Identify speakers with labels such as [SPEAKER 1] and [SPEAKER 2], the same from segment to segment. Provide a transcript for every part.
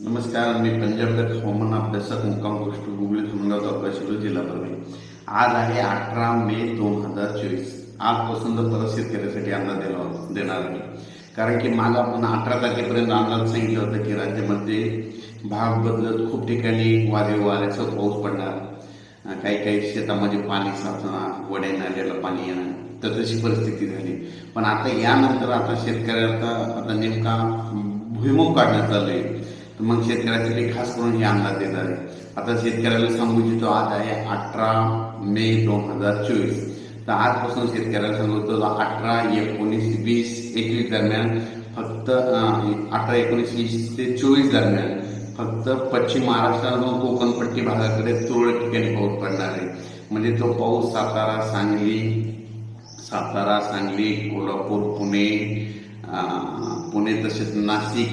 [SPEAKER 1] नमस्कार मी पंजाबगड हवामान अभ्यासक मुक्काम गोष्ट गुगली धुमगाव तालुका शिरोळ जिल्हा परभणी. आज आहे अठरा मे दोन हजार चोवीस. आजपासून तर परत शेतकऱ्यासाठी अंदाज देणार देणार आहे कारण की मला आपण अठरा तारखेपर्यंत अंदाज सांगितलं होतं की राज्यामध्ये भाग बदलत खूप ठिकाणी वारे वाऱ्याचा पाऊस पडणार. काही काही शेतामध्ये पाणी साचणार वड्या नाल्याला पाणी येणार. तर तशी परिस्थिती झाली. पण आता यानंतर आता शेतकऱ्याचा आता नेमका भुईमुग काढण्यात चालू आहे मग शेतकऱ्यासाठी खास करून हे अंदाज देणार आहे. आता शेतकऱ्याला सांगू इच्छितो आज आहे अठरा मे दोन हजार चोवीस. तर आजपासून शेतकऱ्याला सांगतो अठरा एकोणीस वीस एकवीस दरम्यान फक्त अठरा एकोणीस वीस ते चोवीस दरम्यान फक्त पश्चिम महाराष्ट्रातून कोकणपट्टी भागाकडे तुरळक ठिकाणी पाऊस पडणार आहे. म्हणजे तो पाऊस सातारा सांगली सातारा सांगली कोल्हापूर पुणे पुणे तसेच नाशिक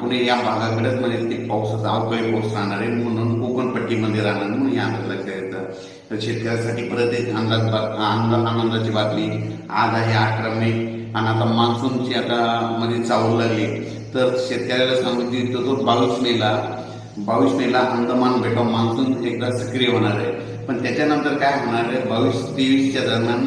[SPEAKER 1] पुणे या भागाकडेच म्हणजे ते पावसाचा अवकाळी पाऊस राहणार आहे. म्हणून कोकणपट्टीमध्ये राहणार म्हणून या अंदाज लक्षात येतं. तर शेतकऱ्यासाठी परत एक अंदाज बा- आनंदाची बातमी. आज आहे अकरा मे आणि आता मान्सूनची आता मध्ये चावू लागली. तर शेतकऱ्याला सांगू इच्छितो तो बावीस मेला बावीस मेला अंदमान बेटा मान्सून एकदा सक्रिय होणार आहे. पण त्याच्यानंतर काय होणार आहे? बावीस तेवीसच्या दरम्यान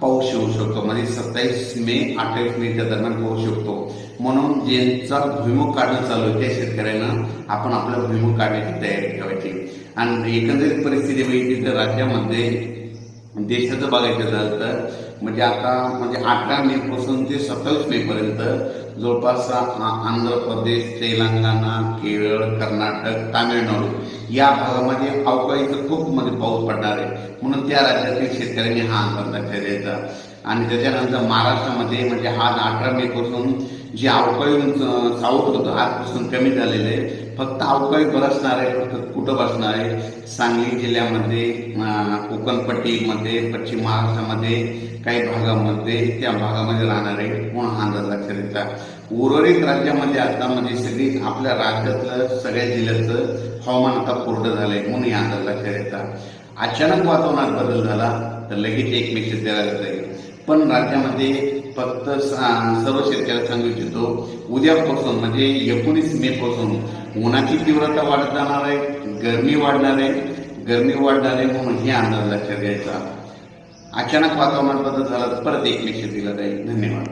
[SPEAKER 1] पाऊस येऊ शकतो. म्हणजे सत्तावीस मे अठ्ठावीस मेच्या दरम्यान पाऊस शकतो. म्हणून ज्यांचा भुईमुख काढणं चालू आहे त्या शेतकऱ्यांना आपण आपला भुईमुख काढण्याची तयारी ठेवायची. आणि एकंदरीत परिस्थिती बघितली तर राज्यामध्ये देशाचं बघायचं झालं तर म्हणजे आता म्हणजे अठरा मे पासून ते सत्तावीस मे पर्यंत जवळपास आंध्र प्रदेश तेलंगणा केरळ कर्नाटक तामिळनाडू या भागामध्ये अवकाळीचं खूप मध्ये पाऊस पडणार आहे. म्हणून त्या राज्यातील शेतकऱ्यांनी हा अंदाज लक्षात द्यायचा आणि त्याच्यानंतर महाराष्ट्रामध्ये म्हणजे आज अठरा मे पासून जे अवकाळी साऊथ होतं आजपासून कमी झालेलं आहे. फक्त अवकाळी बरसणार आहे फक्त कुठं बसणार आहे? सांगली जिल्ह्यामध्ये कोकणपट्टीमध्ये पश्चिम महाराष्ट्रामध्ये काही भागामध्ये त्या भागामध्ये राहणार आहे कोण हा अंदाज लक्षात येतात उर्वरित राज्यामध्ये आता म्हणजे सगळी आपल्या राज्यातलं सगळ्या जिल्ह्याचं हवामान आता कोरडं झालंय म्हणून हे अंदाज लक्षात येतात अचानक वातावरणात बदल झाला तर लगेच एक मेसेज द्यायला जाईल. पण राज्यामध्ये फक्त सर्व शेतकऱ्याला सांगू इच्छितो उद्यापासून म्हणजे एकोणीस मे पासून उन्हाची तीव्रता वाढत जाणार आहे गरमी वाढणार आहे. गरमी वाढणार आहे म्हणून हे अंदाज लक्षात घ्यायचा. अचानक वातावरण बदल झाला तर परत एक लक्ष दिला जाईल. धन्यवाद.